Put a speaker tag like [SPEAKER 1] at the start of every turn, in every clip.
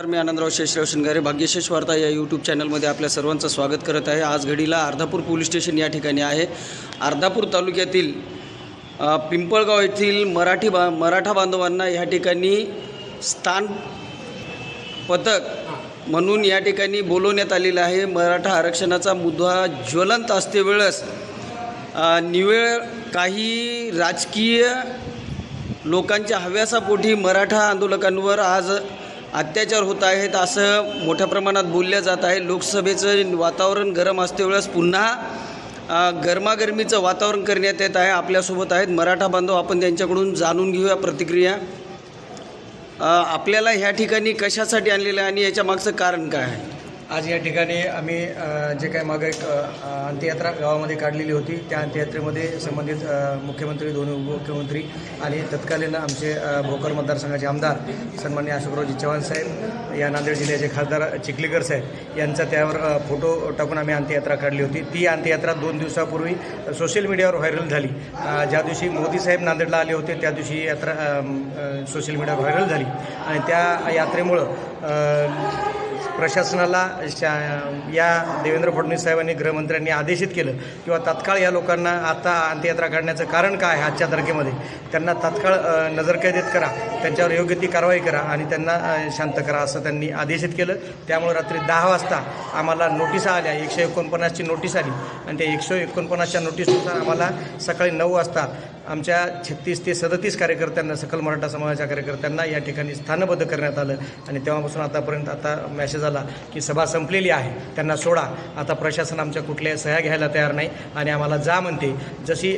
[SPEAKER 1] तर मी आनंदराव शेषराव शिंगारे भाग्यशेष वार्ता या यूट्यूब चॅनलमध्ये आपल्या सर्वांचं स्वागत करत आहे. आज घडीला अर्धापूर पोलीस स्टेशन या ठिकाणी आहे. अर्धापूर तालुक्यातील पिंपळगाव येथील मराठी बा मराठा बांधवांना या ठिकाणी स्थान पथक म्हणून या ठिकाणी बोलवण्यात आलेलं आहे. मराठा आरक्षणाचा मुद्दा ज्वलंत असतेवेळेस निवेळ काही राजकीय लोकांच्या हव्यासापोटी मराठा आंदोलकांवर आज अत्याचार होत आहेत असं मोठ्या प्रमाणात बोललं जात आहे. लोकसभेचं वातावरण गरम असते वेळेस पुन्हा गरमागरमीचं वातावरण करण्यात येत आहे आपल्यासोबत आहेत मराठा बांधव. आपण त्यांच्याकडून जाणून घेऊया प्रतिक्रिया. आपल्याला ह्या ठिकाणी कशासाठी आणलेलं आहे आणि याच्या मागचं कारण काय आहे?
[SPEAKER 2] आज या ठिकाणी आम्ही जे काही मागं एक अंत्ययात्रा गावामध्ये काढलेली होती त्या अंत्ययात्रेमध्ये संबंधित मुख्यमंत्री दोन्ही उपमुख्यमंत्री आणि तत्कालीन आमचे भोकर मतदारसंघाचे आमदार सन्मान्य अशोकरावजी चव्हाण साहेब या नांदेड जिल्ह्याचे खासदार चिखलीकर साहेब यांचा त्यावर फोटो टाकून आम्ही अंत्ययात्रा काढली होती. ती अंत्ययात्रा दोन दिवसापूर्वी सोशल मीडियावर व्हायरल झाली. ज्या दिवशी मोदी साहेब नांदेडला आले होते त्या दिवशी यात्रा सोशल मीडियावर व्हायरल झाली. आणि त्या यात्रेमुळं प्रशासनाला शा या देवेंद्र फडणवीस साहेबांनी गृहमंत्र्यांनी आदेशित केलं किंवा तात्काळ या लोकांना आता अंत्ययात्रा काढण्याचं कारण काय आहे आजच्या तारखेमध्ये? त्यांना तात्काळ नजरकैदेत करा त्यांच्यावर योग्य ती कारवाई करा आणि त्यांना शांत करा असं त्यांनी आदेशित केलं. त्यामुळे रात्री दहा वाजता आम्हाला नोटिसा आल्या एकशे एकोणपन्नासची नोटीस आली. आणि त्या एकशे एकोणपन्नासच्या नोटीसनुसार आम्हाला सकाळी नऊ वाजता आमच्या छत्तीस ते सदतीस कार्यकर्त्यांना सकल मराठा समाजाच्या कार्यकर्त्यांना या ठिकाणी स्थानबद्ध करण्यात आलं. आणि तेव्हापासून आतापर्यंत आता मेसेज आला की सभा संपलेली आहे. त्यांना सोडा. आता प्रशासन आमच्या कुठल्याही सह्या घ्यायला तयार नाही आणि आम्हाला जा म्हणते. जशी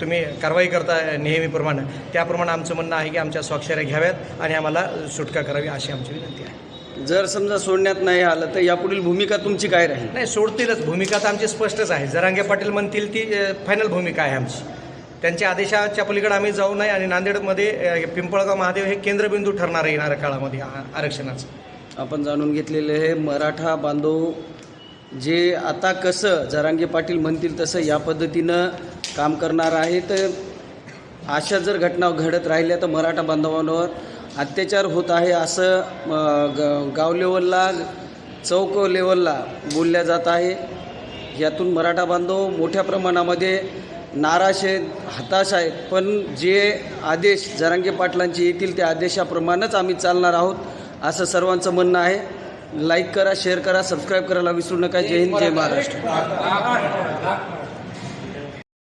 [SPEAKER 2] तुम्ही कारवाई करता नेहमीप्रमाणे त्याप्रमाणे आमचं म्हणणं आहे की आमच्या स्वाक्षऱ्या घ्याव्यात आणि आम्हाला सुटका करावी अशी आमची विनंती आहे.
[SPEAKER 1] जर समजा सोडण्यात नाही आलं तर यापुढील भूमिका तुमची काय राहील?
[SPEAKER 2] नाही सोडतीलच. भूमिका तर आमची स्पष्टच आहे. जरांगे पाटील म्हणतील ती फायनल भूमिका आहे आमची. त्यांच्या आदेशाच्या पलीकडे आम्ही जाऊ नये आणि नांदेडमध्ये पिंपळगाव महादेव हे केंद्रबिंदू ठरणार आहे येणाऱ्या काळामध्ये आरक्षणाचं.
[SPEAKER 1] आपण जाणून घेतलेले हे मराठा बांधव जे आता कसं जरांगे पाटील म्हणतील तसं या पद्धतीनं काम करणार आहे तर अशा जर घटना घडत राहिल्या तर मराठा बांधवांवर अत्याचार होत आहे असं ग गाव लेवलला चौक लेवलला बोलल्या जात आहे. यातून मराठा बांधव मोठ्या प्रमाणामध्ये नाराज आहेत हताश आहेत. पण जे आदेश जरांगे पाटलांचे येतील त्या आदेशाप्रमाणेच आम्ही चालणार आहोत असं सर्वांचं म्हणणं आहे. लाईक करा शेअर करा सबस्क्राईब करायला विसरू नका. जय हिंद जय महाराष्ट्र.